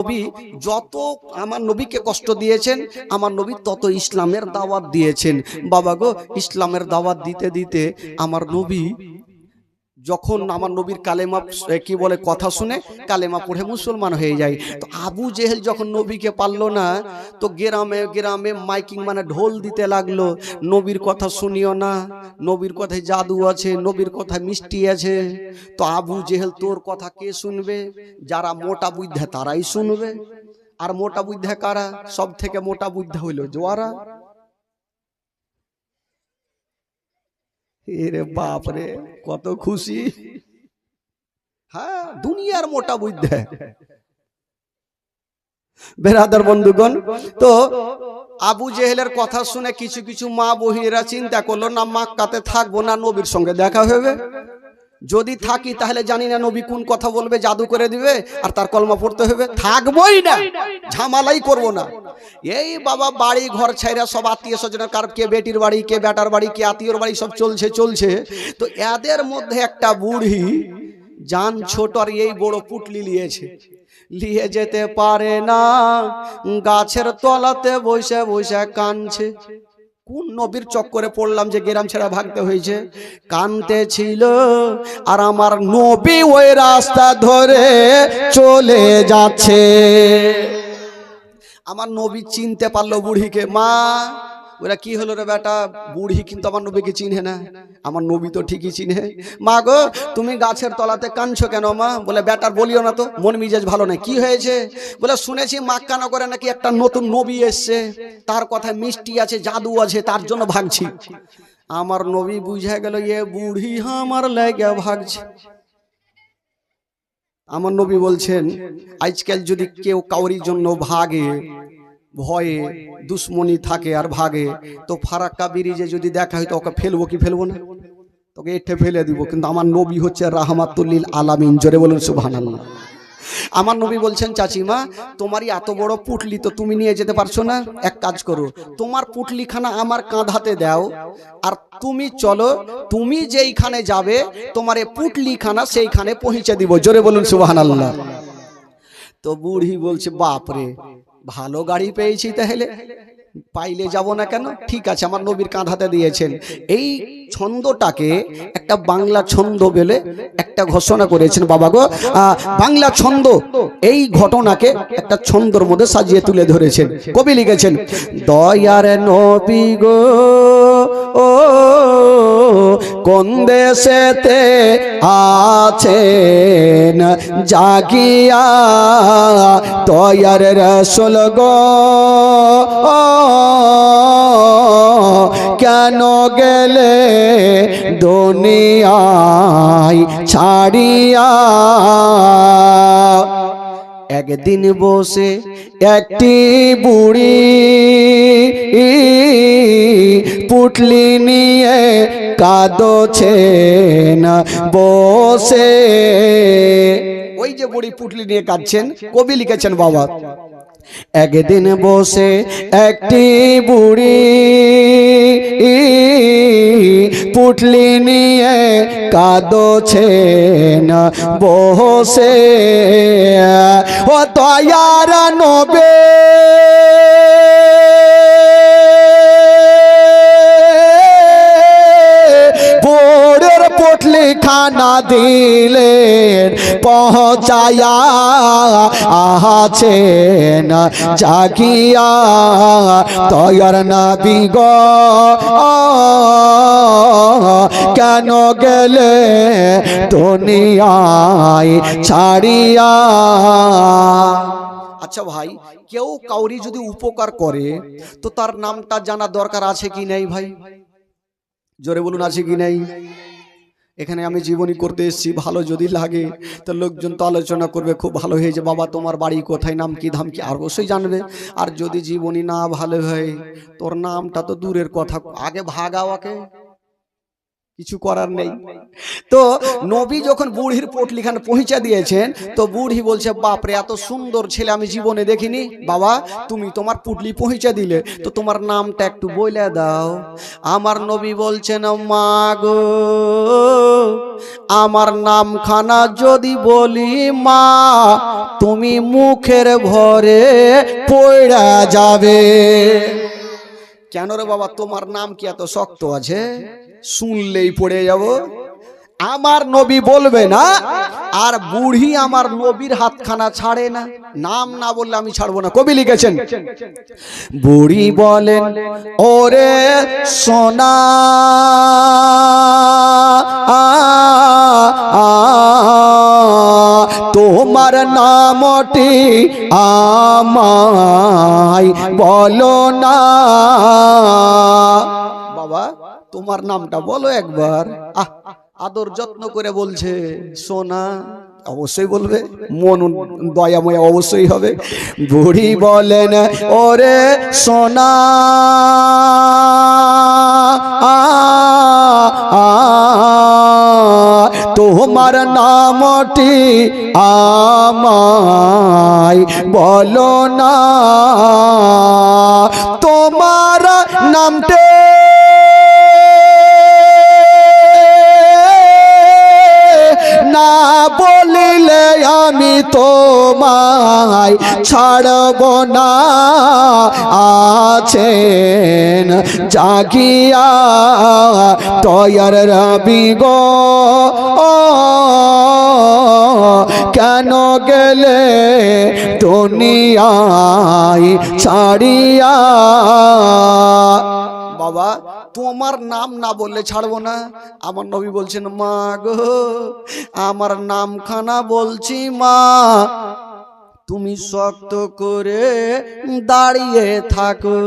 নবী যত আমার নবীকে কষ্ট দিয়েছেন, আমার নবী তত ইসলামের দাওয়াত দিয়েছেন। বাবা গো, ইসলামের দাওয়াত দিতে দিতে আমার নবী যখন আমার নবীর কালেমা কি বলে কথা শুনে কালেমা পড়ে মুসলমান হয়ে যায়। তো আবু জেহেল যখন নবীকে পারল না তো গ্রামে গ্রামে মাইকিং মানে ঢোল দিতে লাগল। নবীর কথা শুনিও না নবীর কথায় জাদু আছে নবীর কথায় মিষ্টি আছে। তো আবু জেহেল তোর কথা কে শুনবে? যারা মোটা বুদ্ধা তারাই শুনবে। আর মোটা বুদ্ধা কারা? সব থেকে মোটা বুদ্ধা হইল জোয়ারা। এরে বাপ রে কত খুশি। হ্যাঁ দুনিয়ার মোটা বুদ্ধা। বেরাদার বন্ধুগণ তো আবু জেহেলের কথা শুনে কিছু কিছু মা বহিরা চিন্তা করল না মাক্কাতে থাকব না নবীর সঙ্গে দেখা হবে। যদি থাকি তাহলে জানি না নবী কোন কথা বলবে জাদু করে দিবে আর তার কলমা পড়তে হবে। থাকবোই না ঝামালাই করব না। এই বাবা বাড়ি ঘর ছাইরা সব আত্মীয় স্বজনের কার কে বেটির বাড়ি, কে বেটার বাড়ি, কে আত্মীয়র বাড়ি, সব চলছে চলছে। তো এদের মধ্যে একটা বুড়ি, জান ছোট আর এই বড় পুটলি নিয়েছে নিয়ে যেতে পারে না, গাছের তলাতে বসে বসে কানছে কোন নবীর চক্করে পড়লাম যে গেরাম ছেড়া ভাগতে হয়েছে? কানতে ছিল, আর আমার নবী ওই রাস্তা ধরে চলে যাচ্ছে। আমার নবী চিনতে পারল বুড়িকে। মা, ওরা কি হলো রে বেটা? বুড়ি কিন্তু আমার নবীকে চিনে না। আমার নবী তো ঠিকই চিনে। মা গো, তুমি গাছের তলাতে কাঁদছো কেন মা? বলে, বেটার বলিও না তো, মন মিজাজ ভালো নাই। কি হয়েছে? বলে, শুনেছি মাক্কানো করে নাকি একটা নতুন নবী এসছে। তার কথায় মিষ্টি আছে, জাদু আছে, তার জন্য ভাগছি আমার নবী বুঝে গেল, এ বুড়ি আমার লেগে ভাগছে। আমার নবী বলছেন, আজকাল যদি কেউ কাউরির জন্য ভাগে ভয়ে দুশ্মনী থাকে আর ভাগে, তো ফারাক্কা ব্রিজে যদি দেখা হয়, তো ওকে ফেলব কি ফেলব না? তোকে এঠে ফেলে দিব। কিন্তু আমার নবী হচ্ছে রাহমাতুল্লিল আলামিন। জোরে বলুন, সুবহানাল্লাহ। আমার নবী বলছেন, চাচিমা, তোমারই এত বড় পুটলি তো তুমি নিয়ে যেতে পারছ না? এক কাজ করো, তোমার পুটলিখানা আমার কাঁধাতে দাও, আর তুমি চলো, তুমি যেইখানে যাবে, তোমার এই পুটলিখানা সেইখানে পৌঁছে দিব। জোরে বলুন, সুবহানাল্লাহ। তো বুড়ি বলছে, বাপরে ভালো গাড়ি পেয়েছি তাহলে পাইলে যাব না কেন? ঠিক আছে, আমার নবীর কাঁধাতে দিয়েছেন। এই ছন্দটাকে একটা বাংলা ছন্দ বলে একটা ঘোষণা করেছেন, বাবা গো। বাংলা ছন্দ, এই ঘটনাকে একটা ছন্দর মধ্যে সাজিয়ে তুলে ধরেছেন। কবি লিখেছেন, দয়ার নবী গো, ও, কোন দেশেতে আছেন? জাগিয়া দয়ার রসল গো কেন গেলে দুনিয়ায় ছাড়িয়া? একদিন বসে একটি বুড়ি পুটলি নিয়ে কাঁদছেন বসে। ওই যে বুড়ি পুটলি নিয়ে কাঁদছেন, কবি লিখেছেন বাবা। একদিন বসে একটি বুড়ি পুটলি নিয়ে কাঁদছেন বসে। ও তয়ার নবে। পটলি খানা দিলেন পৌঁছায়া আছেন, জাগিয়া তয়ার নাবি গ। কেন গেলে দুনিয়ায় ছাড়িয়া? আচ্ছা ভাই, কেউ কাউরি যদি উপকার করে, তো তার নামটা জানা দরকার আছে কি নেই ভাই? জোরে বলুন, আছে কি নেই? এখানে আমি জীবনী করতে এসেছি, ভালো যদি লাগে, তো লোকজন তো আলোচনা করবে, খুব ভালো হয়েছে বাবা, তোমার বাড়ি কোথায়, নাম কি, ধাম কি, আর অবশ্যই জানবে। আর যদি জীবনী না ভালো হয়, তোর নামটা তো দূরের কথা। আগে ভাগাওয়াকে কিছু করার নেই। তো নবী যখন বুড়ির পটলিখানে পৌঁছে দিয়েছেন তো বুড়ি বলছে বাপরে এত সুন্দর ছেলে আমি জীবনে দেখিনি। বাবা তুমি তোমার পুটলি পৌঁছে দিলে। তো তোমার নামটা একটু বলে দাও। আমার নবী বলছেন মা গো আমার নামখানা যদি বলি মা তুমি মুখের ভরে পড়া যাবে। কেন রে বাবা তোমার নাম কি এত শক্ত আছে? শুনলেই পড়ে যাব। আমার নবী বলবে না, আর বুড়ি আমার নবীর হাতখানা ছাড়ে না। নাম না বললে আমি ছাড়বো না। কবি লিখেছেন, বুড়ি বলেন ওরে সোনা, তোমার নামটি আমায় বলো না। বাবা তোমার নামটা বলো একবার। আহ, আদর যত্ন করে বলছে, সোনা, অবশ্যই বলবে, মন দয়াময় অবশ্যই হবে। বুড়ি বলেন, ওরে সোনা, তোমার নামটি আমায় বলো না। তোমায় ছাড়ব না। আছেন জাগিয়া তয়ার রবি গো। কেন গেলে দুনিয়ায় ছাড়িয়া? বাবা তোমার নাম না বললে ছাড়বো না। আমার নবী বলছেন, মা গো, আমার নামখানা বলছি, মা। তুমি শক্ত করে দাঁড়িয়ে থাকো।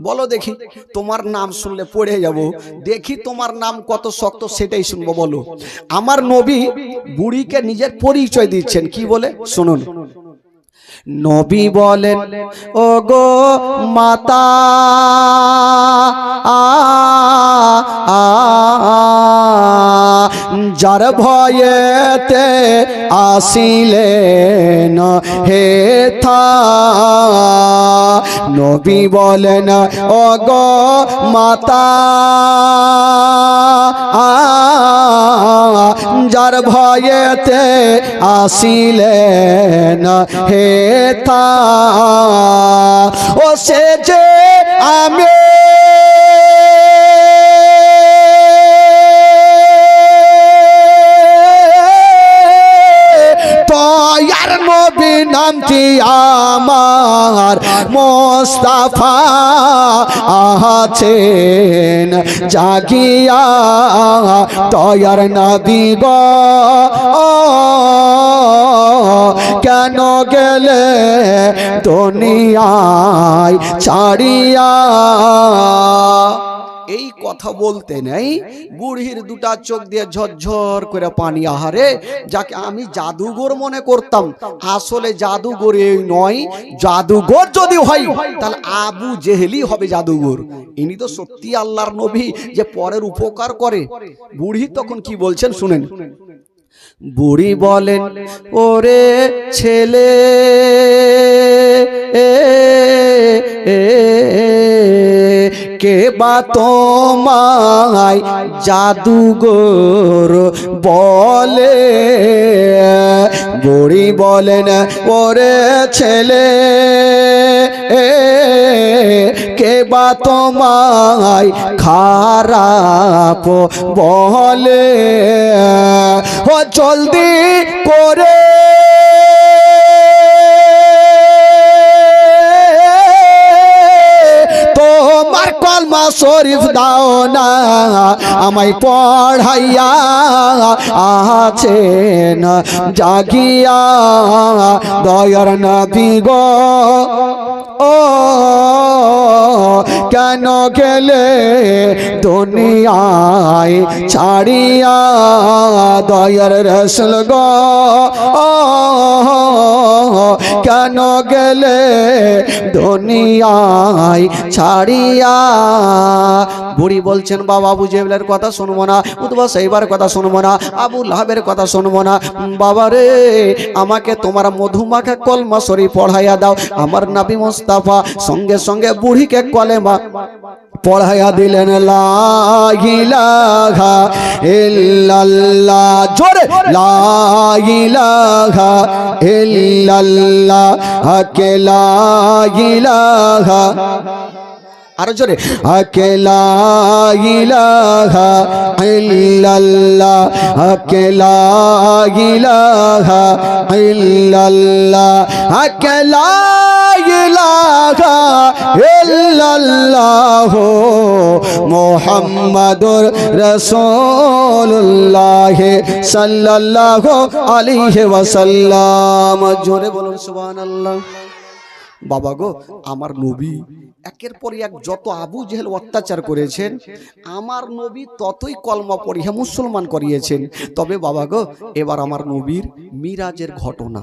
বলো দেখি, তোমার নাম শুনলে পড়ে যাব। দেখি তোমার নাম কত শক্ত, সেটাই শুনব, বলো। আমার নবী বুড়িকে নিজের পরিচয় দিচ্ছেন, কি বলে? শুনুন। নবী বলেন ও গো মাতা যার ভয়েতে আসিলেন, হে থা। নবী বলেন ও গো মাতা যার ভয়েতে আসিলেন হে তা। ও সে যে আমি তয়ার নবী নামটি আমার মোস্তাফা আছেন জাগিয়া তয়ার নবী গো কেন গেলে দুনিয়ায় ছাড়িয়া? এই কথা বলতে নেই। বুড়ির দুটা চোখ দিয়ে ঝরঝর করে পানি আহারে যাকে আমি জাদুঘর মনে করতাম। আসলে জাদুঘর এই নয় জাদুঘর যদি হয় তাহলে আবু জেহেলি হবে জাদুঘর। ইনি তো সত্যি আল্লাহর নবী যে পরের উপকার করে। বুড়ি তখন কি বলছেন শুনেন। বুড়ি বলেন ওরে ছেলে এ, কে বা তোমায় জাদুগর বলে? বুড়ি বলেন ওরে ছেলে এ, কে বা তোমায় খারাপ বলে? ও জলদি করে শরীফ দাও না আমায় পড়াইয়া আছেন। জাগিয়া দয়ার নবী গো। ও, কেন গেলে দুনিয়ায় ছাড়িয়া দয়ার রসল গো? কেন গেলে দুনিয়ায় ছাড়িয়া? বুড়ি বলছেন, বাবা, আবু জেবলের কথা শুনব না উদ্বা সেইবার কথা শুনব না, আবু লাহাবের কথা শুনব না। বাবা রে, আমাকে তোমার মধুমাখা কলমা শরীফ পড়াইয়া দাও, আমার নাবি মোস্তাফা সঙ্গে সঙ্গে বুড়িকে কলেমা পড়াইয়া দিলেন, লা ইলাহা ইল্লাল্লাহ। জোরে, লা ইলাহা ইল্লাল্লাহ। কে লা ইলাহা আরও জোরে আকেলা ইলাহা ইল্লাল্লাহ। আকেলা ইলাহা ইল্লাল্লাহ। আকেলা ইলাহা ইল্লাল্লাহ মুহাম্মাদুর রাসূলুল্লাহ সাল্লাল্লাহু আলাইহি জোরে বলুন সুবহানাল্লাহ। বাবা গো, আমার নবী একের পর এক যত আবু জেহেল অত্যাচার করেছেন, আমার নবী ততই কলমা পড়িয়া মুসলমান করিয়েছেন। তবে বাবা গো, এবার আমার নবীর মিরাজের ঘটনা।